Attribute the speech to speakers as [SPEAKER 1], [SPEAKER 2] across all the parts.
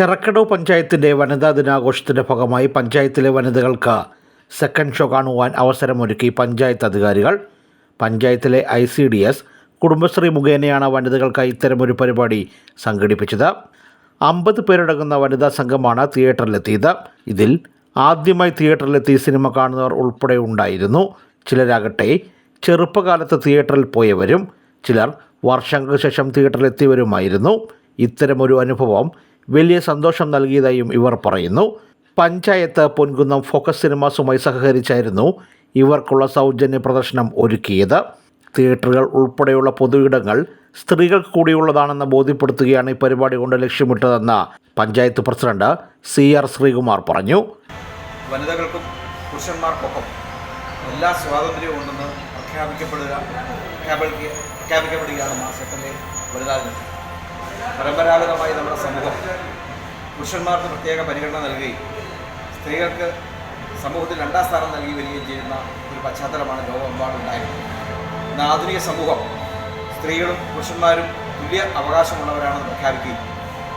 [SPEAKER 1] ചെറക്കടവ് പഞ്ചായത്തിന്റെ വനിതാ ദിനാഘോഷത്തിന്റെ ഭാഗമായി പഞ്ചായത്തിലെ വനിതകൾക്ക് സെക്കൻഡ് ഷോ കാണുവാൻ അവസരമൊരുക്കി പഞ്ചായത്ത് അധികാരികൾ. പഞ്ചായത്തിലെ I C D S Kudumbashree മുഖേനയാണ് വനിതകൾക്കായി ഇത്തരമൊരു പരിപാടി സംഘടിപ്പിച്ചത്. അമ്പത് പേരടങ്ങുന്ന വനിതാ സംഘമാണ് തിയേറ്ററിലെത്തിയത്. ഇതിൽ ആദ്യമായി തിയേറ്ററിലെത്തി സിനിമ കാണുന്നവർ ഉൾപ്പെടെ ഉണ്ടായിരുന്നു. ചിലരാകട്ടെ ചെറുപ്പകാലത്ത് തിയേറ്ററിൽ പോയവരും ചിലർ വർഷങ്ങൾക്ക് ശേഷം തിയേറ്ററിലെത്തിയവരുമായിരുന്നു. ഇത്തരമൊരു അനുഭവം വലിയ സന്തോഷം നൽകിയതായും ഇവർ പറയുന്നു. പഞ്ചായത്ത് പൊൻകുന്നം ഫോക്കസ് സിനിമാസുമായി സഹകരിച്ചായിരുന്നു ഇവർക്കുള്ള സൗജന്യ പ്രദർശനം ഒരുക്കിയത്. തിയേറ്ററുകൾ ഉൾപ്പെടെയുള്ള പൊതുയിടങ്ങൾ സ്ത്രീകൾക്ക് കൂടിയുള്ളതാണെന്ന് ബോധ്യപ്പെടുത്തുകയാണ് ഈ പരിപാടി കൊണ്ട് ലക്ഷ്യമിട്ടതെന്ന് panchayat president C R Sreekumar പറഞ്ഞു.
[SPEAKER 2] വനിതകൾക്കും പുരുഷന്മാർക്കൊപ്പം എല്ലാ സ്വാതന്ത്ര്യവും ഉണ്ടെന്ന് പ്രഖ്യാപിക്കപ്പെടുക പ്രഖ്യാപിക്കപ്പെടുകയാണ് മാസത്തിലെ വനിതാ ദിനം. പരമ്പരാഗതമായി നമ്മുടെ സമൂഹം പുരുഷന്മാർക്ക് പ്രത്യേക പരിഗണന നൽകുകയും സ്ത്രീകൾക്ക് സമൂഹത്തിൽ രണ്ടാം സ്ഥാനം നൽകി വരികയും ചെയ്യുന്ന ഒരു പശ്ചാത്തലമാണ് ലോകമെമ്പാടുണ്ടായിരുന്നത് ഇന്ന് ആധുനിക സമൂഹം സ്ത്രീകളും പുരുഷന്മാരും തുല്യ അവകാശമുള്ളവരാണെന്ന് പ്രഖ്യാപിക്കുകയും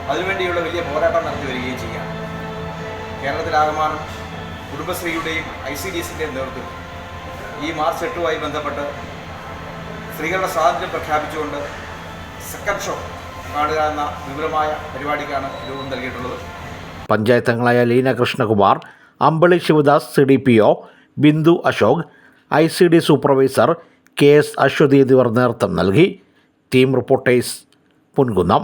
[SPEAKER 2] അതിനുവേണ്ടിയുള്ള വലിയ പോരാട്ടം നടത്തി വരികയും ചെയ്യുകയാണ്. കേരളത്തിലാകമാനം കുടുംബശ്രീയുടെയും ഐ സി ഡി എസിന്റെയും നേതൃത്വം ഈ മാർച്ച് എട്ടുമായി ബന്ധപ്പെട്ട് സ്ത്രീകളുടെ സ്വാതന്ത്ര്യം പ്രഖ്യാപിച്ചുകൊണ്ട് സെക്കൻഡ് ഷോ കാണുക എന്ന വിപുലമായ പരിപാടിക്കാണ് രൂപം നൽകിയിട്ടുള്ളത്.
[SPEAKER 1] പഞ്ചായത്ത് അംഗങ്ങളായ Leena Krishnakumar Ambili Sivadas C D P O Bindu Ashok I C D supervisor K S Aswathy എന്നിവർ നേതൃത്വം നൽകി. Team reporters Ponkunnam.